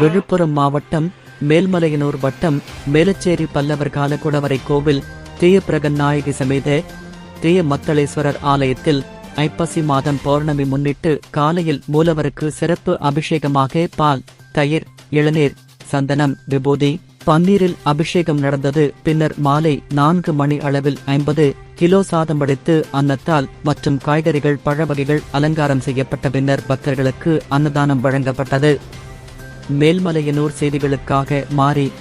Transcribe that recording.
விழுப்புரம் மாவட்டம் மேல்மலையனூர் வட்டம் மேலச்சேரி பல்லவர் காலகுடவரை கோவில் தீயப்பிரகன் நாயகி சமேத தீய மத்தளேஸ்வரர் ஆலயத்தில் ஐப்பசி மாதம் பௌர்ணமி முன்னிட்டு காலையில் மூலவருக்கு சிறப்பு அபிஷேகமாக பால் தயிர் இளநீர் சந்தனம் விபூதி பன்னீரில் அபிஷேகம் நடந்தது. பின்னர் மாலை நான்கு மணி அளவில் ஐம்பது கிலோ சாதம் படைத்து அன்னத்தால் மற்றும் காய்கறிகள் பழ வகைகள் அலங்காரம் செய்யப்பட்ட பின்னர் பக்தர்களுக்கு அன்னதானம் வழங்கப்பட்டது. மேல்மலையனூர் செய்திகளுக்காக மாறி